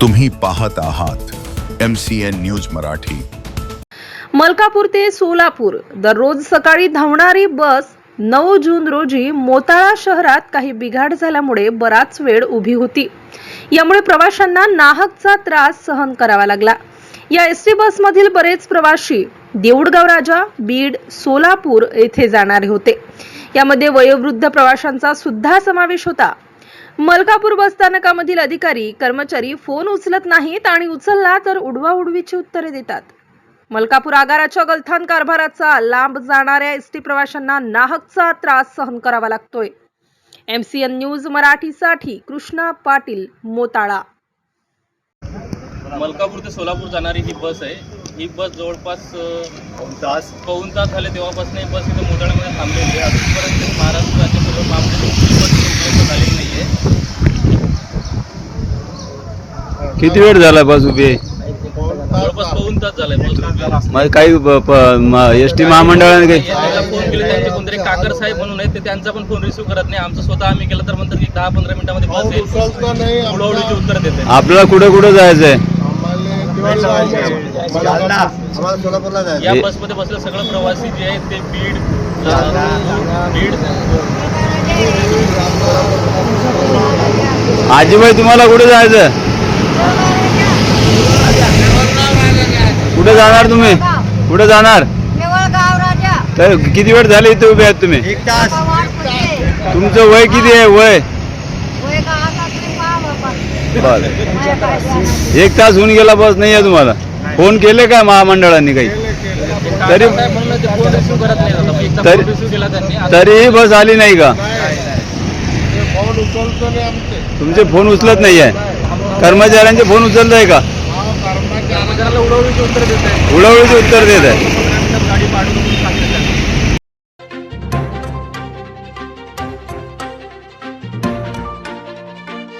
तुम्ही पाहत आहात M C N news Marathi. Malkapur ते सोलापूर दररोज सकाळी धावणारी बस नऊ जून रोजी मोताळा शहरात काही बिघाड झाल्यामुळे बराच वेळ उभी होती. यामुळे प्रवाशांना नाहकचा त्रास सहन करावा लागला. या एस टी बसमधील बरेच प्रवासी देऊळगाव राजा बीड सोलापूर येथे जाणारे होते. यामध्ये वयोवृद्ध प्रवाशांचा सुद्धा समावेश होता. मलकापूर बसस्थानकामधील अधिकारी कर्मचारी फोन उचलत नाहीत आणि उचलला तर उडवाउडवीची उत्तरे देतात. मलकापूर आगाराच्या गलथान कारभाराचा लांब जाणाऱ्या एस टी प्रवाशांना नाहकचा त्रास सहन करावा लागतोय. एम सी एन न्यूज मराठीसाठी कृष्णा पाटील मोताळा. मलकापूर ते सोलापूर जाणारी ही बस आहे. ही बस जवळपास तास. पाऊण तास झाले तेव्हापासून ही बस इथं मोताळ्यामध्ये थांबलेली आहे. अजूनपर्यंत महाराष्ट्र राज्य सर्व मापदंड ही बस उपलब्ध झालेली नाही आहे किती वेळ झाला बस उभी आहे? जवळपास तास झालाय बस उभी आहे. मग काही एस टी महामंडळाने काही त्यांना फोन केले त्यांचे कोणतरी काकर साहेब म्हणून आहेत ते त्यांचा पण फोन रिसिव्ह करत नाही. आमचं स्वतः आम्ही केलं तर म्हणतात की दहा पंधरा मिनिटामध्ये बस येईल. उचलतो नाही उडवडीची उत्तर देते. आपल्याला कुठे कुठे जायचंय? आम्हाला सोलापूरला जायचं या हे- बसमध्ये बसलेले सगळे प्रवासी जे आहेत ते बीड अ, बीड आजीबाई तुम्हाला कुठे जायचं कुठे जाणार तुम्ही? कुठे जाणार? तर किती वेळ झाले इथे उभे आहेत तुम्ही? तुमचं वय किती आहे? वय. बर. एक तास होऊन गेला बस नाही आहे तुम्हाला. फोन केले का महामंडळांनी काही? तरी तरीही बस आली नाही का? फोन उचलतो नाही. आमचे तुमचे फोन उचलत नाही आहे. कर्मचाऱ्यांचे फोन उचलत आहे का उडवडीची उत्तर देत आहे.